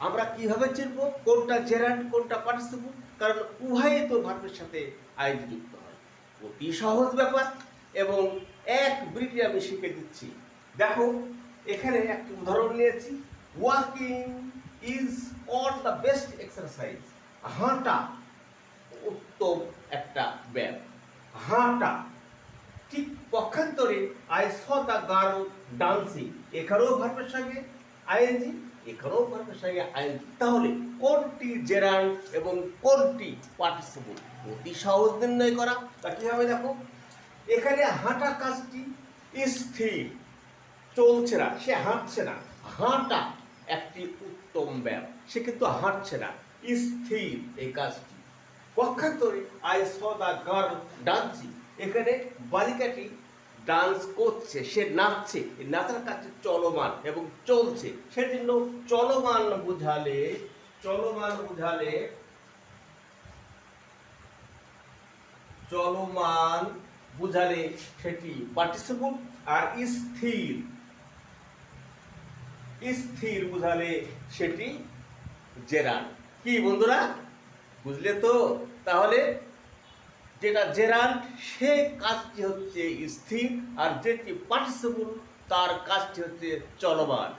আমরা কীভাবে চিনব? কোনটা জেরান্ড কোনটা পার্টিসিপল কারণ উভয়ে তো ভার্বের সাথে আইন যুক্ত হয়। অতি সহজ ব্যাপার এবং এক ব্রিটে আমি শিখে দিচ্ছি। দেখো, এখানে একটি উদাহরণ নিয়েছি। Walking is all the best exercise হাঁটা উত্তম একটা ব্যায়াম। হাঁটা ঠিক পক্ষান্তরে I saw the girl dancing এখানেও ভার্বের সঙ্গে আইএনজি? এখানেও সঙ্গে আইএনজি। তাহলে কোনটি জেরাল এবং কোনটি পার্টিসিপল অতি সহজ নির্ণয় করা। তা কীভাবে দেখো? এখানে হাঁটা কাজটি স্থির, চলছে না, সে হাঁটছে না। হাঁটা একটি উত্তম ব্যায়াম, সে কিন্তু হাঁটছে না, স্থির এই কাজটি। পক্ষান্তরে I saw the girl dancing এখানে বালিকাটি ডান্স করছে, সে নাচছে নাচার কাছে চলমান এবং চলছে। সেজন্য চলমান বুঝালে চলমান বুঝালে চলমান বুঝালে সেটি পার্টিসিপল আর স্থির। স্থির বুঝালে সেটি জেরান কি বন্ধুরা, বুঝলে তো? তাহলে যেটা জেরান সে কাজটি হচ্ছে স্থির আর যেটি পার্টিসিপল তার কাজটি হচ্ছে চলমান।